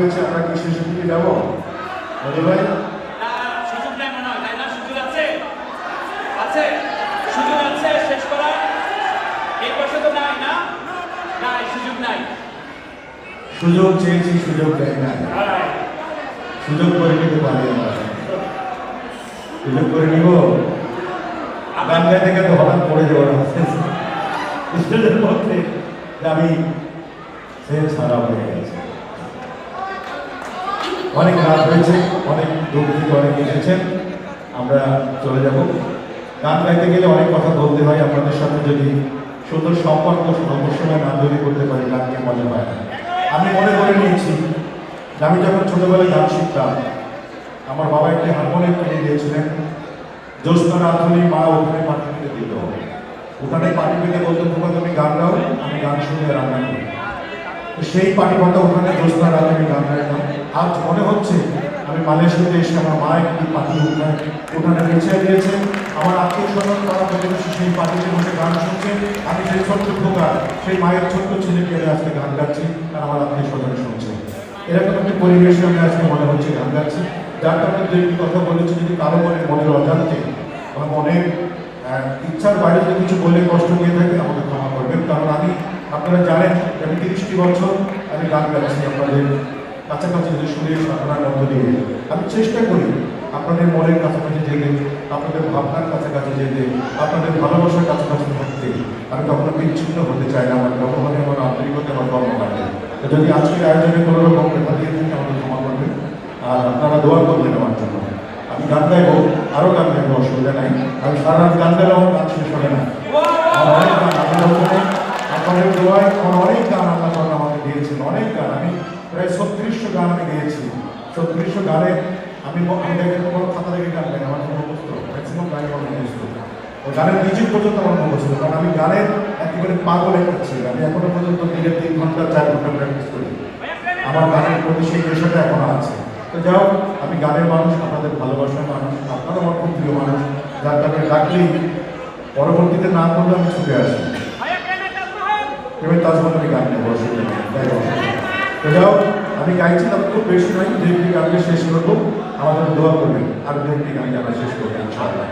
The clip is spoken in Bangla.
হয়েছে আমরা কি শেষের দিকে যাব মধু ভাই সুযোগ নেই মনে হয়, না? সুযোগ আছে? আছে? সুযোগ আছে শেষ করার? এই বয়সে তো নাই, না? নাই, সুযোগ নাই। সুযোগ চেয়েছি সুযোগ দেয় না সুযোগ করে নিতে পারি আমরা সুযোগ করে নিব গান গাইতে গেলে হঠাৎ পড়ে যাব না স্টেজের মধ্যে আমি সে ছাড়া হয়ে গেছে অনেক রাত হয়েছে, অনেক দূর থেকে অনেক এসেছেন আমরা চলে যাব। গান গাইতে গেলে অনেক কথা বলতে হয় আপনাদের সাথে, যদি সুন্দর সম্পর্ক সবসময় না তৈরি করতে পারি, গান নিয়ে মজা পায় না। আমি মনে করে নিয়েছি আমি যখন ছোটোবেলায় গান শিখতাম, আমার বাবা একটি হারমোনিয়াম কিনে দিয়েছিলেন। জ্যোৎস্না রাধুনী মা ওখানে পাটি পেতে দিত। ওখানে পাটি পেতে বলতো খোকা তুমি গান গাও, আমি গান শুনে রান্না করি। সেই পাটি পাতা ওখানে জ্যোৎস্না আমি গান গাইতাম আজ মনে হচ্ছে আমি মালয়েশিয়াতে এসে আমার মা একটি পাটি উঠানে উঠানে বেছে দিয়েছে আমার আত্মীয় স্বজন করা প্রতিবেশী সেই পাটিতে বসে গান শুনছে। আমি সেই ছোট্ট খোকা, সেই মায়ের ছোট্ট ছেলেকে আমি আজকে গান গাচ্ছি আর আমার আত্মীয় স্বজন শুনছে। এরকম একটি পরিবেশে আমি আজকে মনে হচ্ছে গান গাচ্ছি। যার কারণে দু একটি কথা বলেছি, যদি কারও মনে মনের অজান্তে আমার মনের ইচ্ছার বাইরে যদি কিছু বলে কষ্ট পেয়ে থাকে, আমাকে ক্ষমা করবেন। কারণ আমি আপনারা জানেন আমি তিরিশটি বছর আমি গান গাচ্ছি আপনাদের কাছাকাছি যদি শুনে আপনার মধ্য দিয়ে আমি চেষ্টা করি আপনাদের মনের কাছাকাছি যেতে, আপনাদের ভাবনার কাছাকাছি যেতে, আপনাদের ভালোবাসার কাছাকাছি থাকতে। আমি কখনো বিচ্ছিন্ন হতে চাই না, আমার কখনোই আমার আন্তরিকতা আমার কর্মকাণ্ডে। যদি আজকের আয়োজনে কোনো রকম কথা দিয়ে থাকে আমাদের ক্ষমা করবেন। আর আপনারা দোয়া করবেন আমার জন্য। আমি গান গাইবো আরও গান গাইবো, অসুবিধা নাই। আমি সারা গান আমার গান শেষ হবে না। আমার অনেক আপনাদের দোয়ায় আমার অনেক গান আল্লাহ তাআলা আমাকে দিয়েছেন, অনেক গান। আমি প্রায় ছত্রিশশো গান আমি গেয়েছি। ছত্রিশশো গানে আমি আমি দেখে কোনো খাতা থেকে গান গাই আমার মুখস্থ ম্যাক্সিমাম গান আমার মুখস্থ ও গানের মিউজিক পর্যন্ত আমার মুখস্থ কারণ আমি গানের একেবারে পাগল একটা ছেলে। আমি এখনও পর্যন্ত দিনে তিন ঘণ্টা, চার ঘণ্টা প্র্যাকটিস করি। আমার গানের প্রতি সেই নেশাটা এখনও আছে। তো যাও আমি গানের মানুষ, আপনাদের ভালোবাসার মানুষ আপনারা আমার খুব প্রিয় মানুষ। যার কারণে ডাকলেই পরবর্তীতে না করলে আমি ছুটে আসি। এবার তাজমহল আমি গান নেব। তো যাও আমি গাইছি তবে খুব বেশি নয় দু একটি গানকে শেষ করব আমাদের দোয়া করবেন আর দু একটি গান আমরা শেষ করব ইনশাআল্লাহ